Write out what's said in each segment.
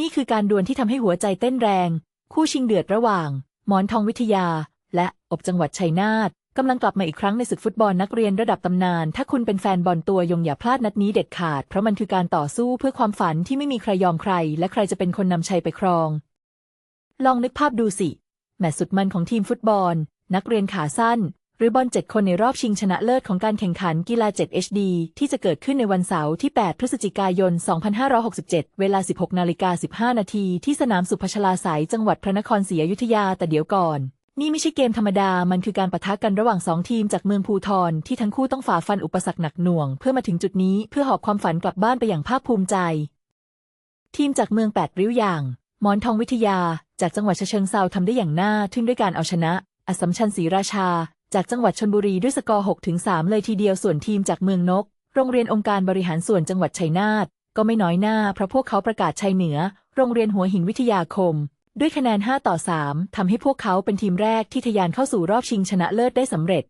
นี่คือการดวลที่ทำให้หัวใจเต้นแรง คู่ชิงเดือดระหว่าง หมอนทองวิทยา และอบจังหวัดชัยนาทกำลังกลับมาอีกครั้งในศึกฟุตบอลนักเรียนระดับตำนาน ถ้าคุณเป็นแฟนบอลตัวยงอย่าพลาดนัดนี้เด็ดขาด เพราะมันคือการต่อสู้เพื่อความฝันที่ไม่มีใครยอมใคร และใครจะเป็นคนนำชัยไปครอง ลองนึกภาพดูสิ แมตช์สุดมันของทีมฟุตบอล นักเรียนขาสั้น หรือบอลเจ็ดคนในรอบชิงชนะเลิศของการแข่งขันกีฬา 7 HD ที่จะเกิดขึ้นในวันเสาร์ที่ 8 พฤศจิกายน 2567 เวลา 16นาฬิกา15 นาทีที่สนามสุพัชลาสายจังหวัดพระนครศรีอยุธยาแต่เดี๋ยวก่อน นี่ไม่ใช่เกมธรรมดา มันคือการปะทะกันระหว่างสองทีมจากเมืองภูทรที่ทั้งคู่ต้องฝ่าฟันอุปสรรคหนักหน่วง เพื่อมาถึงจุดนี้เพื่อหอบความฝันกลับบ้านไปอย่างภาคภูมิใจ ทีมจากเมืองแปดริ้วอย่างหมอนทองวิทยา จากจังหวัดเชิงเซาทำได้อย่างน่าทึ่งด้วยการเอาชนะ อสสัมชัญศรีราชา จากจังหวัดชนบุรีด้วยสกอร์ 6 ถึง 3 เลยทีเดียวส่วนทีมจากเมืองนก โรงเรียนองค์การบริหารส่วนจังหวัดชัยนาทก็ไม่น้อยหน้าเพราะพวกเขาประกาศชัยเหนือ โรงเรียนหัวหินวิทยาคม ด้วยคะแนน 5 ต่อ 3 ทำให้พวกเขาเป็นทีมแรกที่ทะยานเข้าสู่รอบชิงชนะเลิศได้สำเร็จ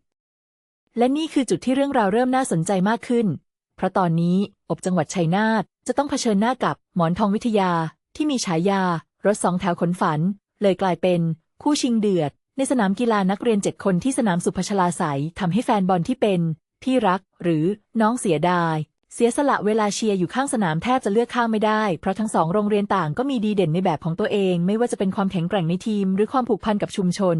และนี่คือจุดที่เรื่องราวเริ่มน่าสนใจมากขึ้น เพราะตอนนี้อบจังหวัดชัยนาทจะต้องเผชิญหน้ากับหมอนทองวิทยาที่มีฉายา รถสองแถวขนฝัน เลยกลายเป็น คู่ชิงเดือด ในสนามกีฬานักเรียนเจ็ดคนที่สนามสุภชลาสายทำให้แฟนบอลที่เป็นพี่รัก หรือน้องเสียดาย เสียสละเวลาเชียร์อยู่ข้างสนามแทบจะเลือกข้างไม่ได้ เพราะทั้งสองโรงเรียนต่างก็มีดีเด่นในแบบของตัวเอง ไม่ว่าจะเป็นความแข็งแกร่งในทีม หรือความผูกพันกับชุมชน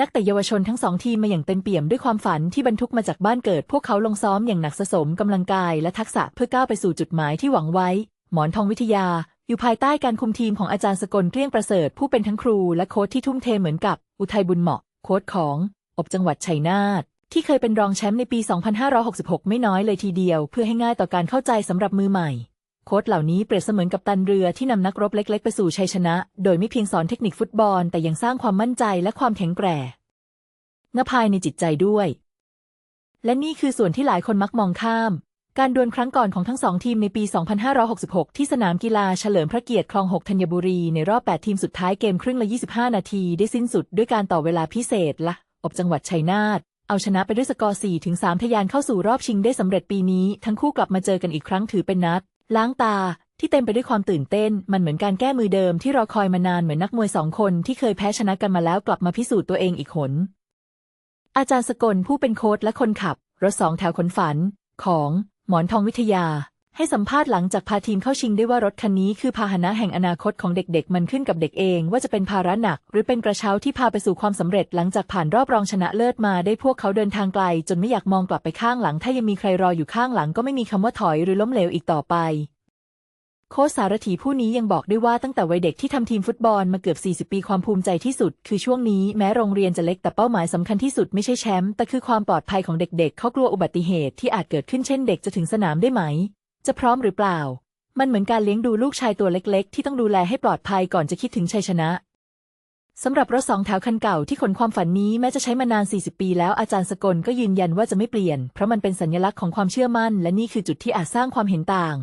นักแต่เยาวชนทั้งสองทีมมาอย่างเต็มเปี่ยมด้วยความฝันที่บรรทุกมาจากบ้านเกิด พวกเขาลงซ้อมอย่างหนักสะสมกำลังกายและทักษะเพื่อก้าวไปสู่จุดหมายที่หวังไว้ หมอนทองวิทยา อยู่ภายใต้การคุมทีมของอาจารย์สกลเกลี้ยงประเสริฐผู้เป็นทั้งครูและโค้ชที่ทุ่มเทเหมือนกับ อุทัยบุญเหมาะ โค้ชของ อบจังหวัดชัยนาทที่เคยเป็นรองแชมป์ในปี 2566 ไม่น้อยเลยทีเดียว เพื่อให้ง่ายต่อการเข้าใจสำหรับมือใหม่ โค้ชเหล่านี้เปรียบเสมือนกับตันเรือที่นำนักรบเล็ก ๆ ไปสู่ชัยชนะ โดยไม่เพียงสอนเทคนิคฟุตบอล แต่ยังสร้างความมั่นใจและความแข็งแกร่งภายในจิตใจด้วย และนี่คือส่วนที่หลายคนมักมองข้าม การดวลครั้งก่อนของทั้งสองทีมในปี 2566 ที่สนามกีฬาเฉลิมพระเกียรติคลอง 6 ธัญบุรี ในรอบ 8 ทีมสุดท้ายเกมครึ่งละ 25 นาที ได้สิ้นสุดด้วยการต่อเวลาพิเศษละ อบจังหวัดชัยนาท เอาชนะไปด้วยสกอร์ 4 ถึง 3 ทะยานเข้าสู่รอบชิงได้สำเร็จปีนี้ ทั้งคู่กลับมาเจอกันอีกครั้งถือเป็นนัด ล้างตา ที่เต็มไปด้วยความตื่นเต้น มันเหมือนการแก้มือเดิมที่รอคอยมานานเหมือนนักมวยสองคนที่เคยแพ้ชนะกันมาแล้วกลับมาพิสูจน์ตัวเองอีกหน อาจารย์สกลผู้เป็นโค้ชและคนขับ รถสองแถวขนฝัน ของ หมอนทองวิทยา ให้สัมภาษณ์หลังจากพาทีมเข้าชิงได้ว่ารถคันนี้คือพาหนะแห่งอนาคตของเด็กๆ มันขึ้นกับเด็กเอง ว่าจะเป็นภาระหนัก หรือเป็นกระเช้าที่พาไปสู่ความสำเร็จหลังจากผ่านรอบรองชนะเลิศมาได้พวกเขาเดินทางไกล จนไม่อยากมองกลับไปข้างหลัง ถ้ายังมีใครรออยู่ข้างหลังก็ไม่มีคำว่าถอยหรือล้มเหลวอีกต่อไป โค้ชสารถีผู้นี้ยังบอกด้วยว่าตั้งแต่วัยเด็กที่ทำทีมฟุตบอลมาเกือบ 40 ปีความภูมิใจที่สุด คือช่วงนี้แม้โรงเรียนจะเล็กแต่เป้าหมายสำคัญที่สุดไม่ใช่แชมป์แต่คือความปลอดภัยของเด็กๆ เขากลัวอุบัติเหตุที่อาจเกิดขึ้นเช่นเด็กจะถึงสนามได้ไหม จะพร้อมหรือเปล่า มันเหมือนการเลี้ยงดูลูกชายตัวเล็ก ๆ ที่ต้องดูแลให้ปลอดภัยก่อนจะคิดถึงชัยชนะสำหรับรถสองแถวคันเก่าที่ขนความฝันนี้แม้จะใช้มานาน 40 ปีแล้วอาจารย์สกลก็ยืนยันว่าจะไม่เปลี่ยน เพราะมันเป็นสัญลักษณ์ของความเชื่อมั่น และนี่คือจุดที่อาจสร้างความเห็นต่าง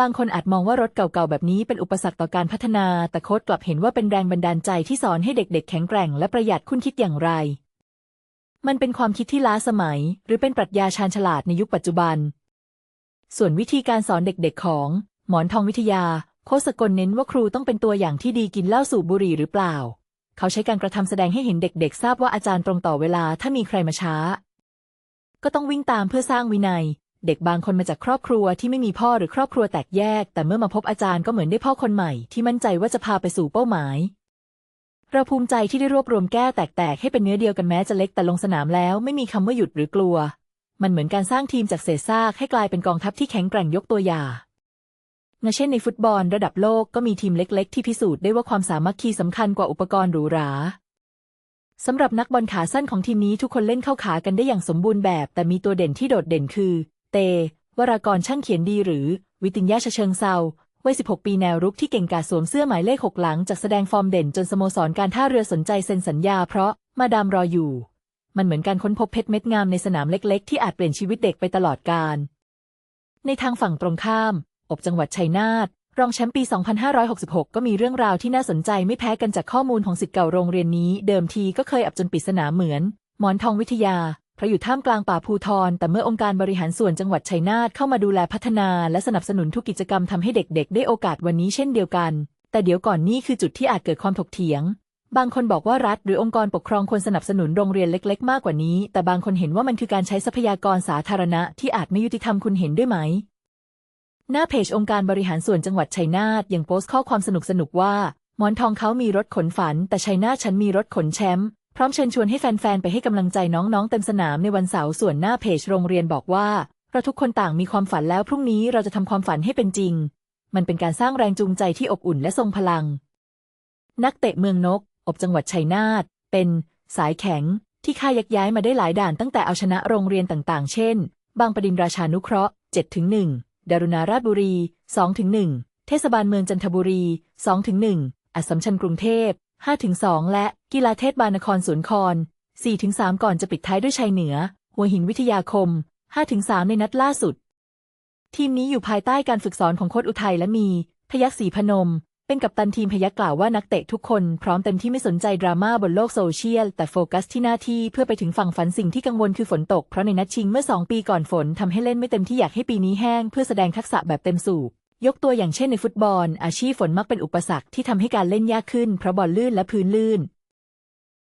บางคนอาจมองว่ารถเก่าๆ แบบนี้เป็นอุปสรรคต่อการพัฒนา แต่โค้ดกลับเห็นว่าเป็นแรงบันดาลใจที่สอนให้เด็กๆ แข็งแกร่งและประหยัดคุณคิดอย่างไร มันเป็นความคิดที่ล้าสมัย หรือเป็นปรัชญาชาญฉลาดในยุคปัจจุบัน ส่วนวิธีการสอนเด็กๆ ของ หมอนทองวิทยา โค้ชสกลเน้นว่าครูต้องเป็นตัวอย่างที่ดีกินเหล้าสูบบุหรี่หรือเปล่า เขาใช้การกระทำแสดงให้เห็นเด็กๆ ทราบว่าอาจารย์ตรงต่อเวลาถ้ามีใครมาช้า ก็ต้องวิ่งตามเพื่อสร้างวินัย เด็กบางคนมาจากครอบครัวที่ไม่มีพ่อหรือครอบครัวแตกแยก แต่เมื่อมาพบอาจารย์ก็เหมือนได้พ่อคนใหม่ที่มั่นใจว่าจะพาไปสู่เป้าหมาย เราภูมิใจที่ได้รวบรวมแก้แตกๆให้เป็นเนื้อเดียวกันแม้จะเล็กแต่ลงสนามแล้วไม่มีคำว่าหยุดหรือกลัว มันเหมือนการสร้างทีมจากเศษซากให้กลายเป็นกองทัพที่แข็งแกร่งยกตัวอย่างงเช่นในฟุตบอลระดับโลกก็มีทีมเล็กๆ ที่พิสูจน์ได้ว่าความสามัคคีสำคัญกว่าอุปกรณ์หรูหราสำหรับนักบอลขาสั้นของทีมนี้ทุกคนเล่นเข้าขากันได้อย่างสมบูรณ์แบบ แต่มีตัวเด่นที่โดดเด่นคือ เต วรากรช่างเขียนดีหรือ วิติญญาชเชิงเซาวัย 16 ปีแนวรุกที่เก่งกาจสวมเสื้อหมายเลขหกหลังจากแสดงฟอร์มเด่นจนสโมสรการท่าเรือสนใจเซ็นสัญญาเพราะมาดามรออยู่ มันเหมือนการค้นพบเพชรเม็ดงามในสนามเล็ก ๆ ที่อาจเปลี่ยนชีวิตเด็กไปตลอดกาล ในทางฝั่งตรงข้าม อบจังหวัดชัยนาทรองแชมป์ปี 2566 ก็มีเรื่องราวที่น่าสนใจไม่แพ้กันจากข้อมูลของสิทธิ์เก่าโรงเรียนนี้ เดิมทีก็เคยอับจนปริศนามเหมือน หมอนทองวิทยา เพราะอยู่ท่ามกลางป่าภูทรแต่เมื่อองค์การบริหารส่วนจังหวัดชัยนาทเข้ามาดูแลพัฒนาและสนับสนุนทุกกิจกรรมทำให้เด็กๆ ได้โอกาสวันนี้เช่นเดียวกัน แต่เดี๋ยวก่อนนี่คือจุดที่อาจเกิดความถกเถียง บางคนบอกว่ารัฐหรือองค์กรปกครองควรสนับสนุนโรงเรียนเล็ก ๆ มากกว่านี้ แต่บางคนเห็นว่ามันคือการใช้ทรัพยากรสาธารณะที่อาจไม่ยุติธรรมคุณเห็นด้วยไหมหน้าเพจองค์การบริหารส่วนจังหวัดชัยนาทยังโพสต์ข้อความสนุกๆว่า หมอนทองเขามีรถขนฝัน แต่ชัยนาทฉันมีรถขนแชมป์ พร้อมเชิญชวนให้แฟนๆ ไปให้กำลังใจน้องๆ เต็มสนามในวันเสาร์ส่วนหน้าเพจโรงเรียนบอกว่า เราทุกคนต่างมีความฝันแล้วพรุ่งนี้เราจะทำความฝันให้เป็นจริง มันเป็นการสร้างแรงจูงใจที่อบอุ่นและทรงพลัง นักเตะเมืองนก อบจังหวัดชัยนาทเป็น สายแข็ง ที่ค่ายักย้ายมาได้หลายด่านตั้งแต่เอาชนะโรงเรียนต่างๆ เช่น บางปะดินราชานุเคราะห์7-1ดารุณาราชบุรี 2-1 เทศบาลเมืองจันทบุรี 2-1 อัสสัมชัญกรุงเทพ 5-2 และกีฬาเทศบาลนครสวนคร 4-3 ก่อนจะปิดท้ายด้วยชัยเหนือ หัวหินวิทยาคม 5-3 ในนัดล่าสุด ทีมนี้อยู่ภายใต้การฝึกสอนของโค้ชอุทัยและมี พยัคฆ์ศรีพนม เป็นกัปตันทีมพยัคฆ์กล่าวว่านักเตะทุกคนพร้อมเต็มที่ไม่สนใจดราม่าบนโลกโซเชียล แต่โฟกัสที่หน้าที่เพื่อไปถึงฝั่งฝันสิ่งที่กังวลคือฝนตกเพราะในนัดชิงเมื่อ 2 ปีก่อนฝนทำให้เล่นไม่เต็มที่อยากให้ปีนี้แห้งเพื่อแสดงทักษะแบบเต็มสูบ ยกตัวอย่างเช่นในฟุตบอล อาชีพฝนมักเป็นอุปสรรคที่ทำให้การเล่นยากขึ้นเพราะบอลลื่นและพื้นลื่น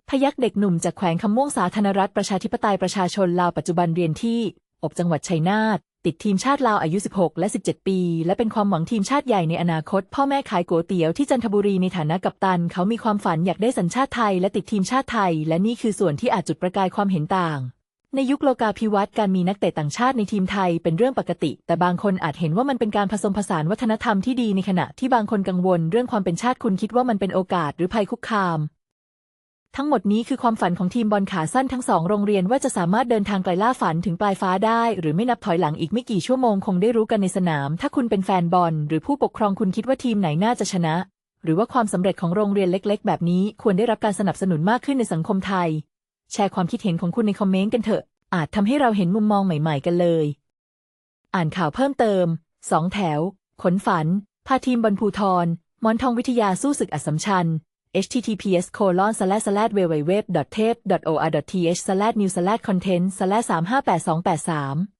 พยักเด็กหนุ่มจากแขวงคำม่วงสาธารณรัฐประชาธิปไตยประชาชนลาวปัจจุบันเรียนที่ อบจังหวัดชัยนาทติดทีมชาติลาวอายุ 16 และ 17 ปี และเป็นความหวังทีมชาติใหญ่ในอนาคต พ่อแม่ขายก๋วยเตี๋ยวที่จันทบุรีในฐานะกัปตัน เขามีความฝันอยากได้สัญชาติไทย และติดทีมชาติไทย และนี่คือส่วนที่อาจจุดประกายความเห็นต่าง ในยุคโลกาภิวัตน์การมีนักเตะต่างชาติในทีมไทยเป็นเรื่องปกติ แต่บางคนอาจเห็นว่ามันเป็นการผสมผสานวัฒนธรรมที่ดีในขณะที่บางคนกังวล เรื่องความเป็นชาติคุณคิดว่ามันเป็นโอกาสหรือภัยคุกคาม ทั้งหมดนี้คือความฝันของทีมบอลขาสั้นทั้งสองโรงเรียนว่าจะสามารถเดินทางไกลล่าฝันถึงปลายฟ้าได้ หรือไม่นับถอยหลังอีกไม่กี่ชั่วโมงคงได้รู้กันในสนาม ถ้าคุณเป็นแฟนบอล หรือผู้ปกครองคุณคิดว่าทีมไหนน่าจะชนะ หรือว่าความสำเร็จของโรงเรียนเล็ก ๆ แบบนี้ควรได้รับการสนับสนุนมากขึ้นในสังคมไทย แชร์ความคิดเห็นของคุณในคอมเมนต์กันเถอะ อาจทำให้เราเห็นมุมมองใหม่ ๆ กันเลย อ่านข่าวเพิ่มเติม สองแถว ขนฝัน พาทีมบอลภูทรมอนทองวิทยาสู้ศึกอัสมชัญ https colon slash slash www.tape.or.th slash new slash content slash 358 283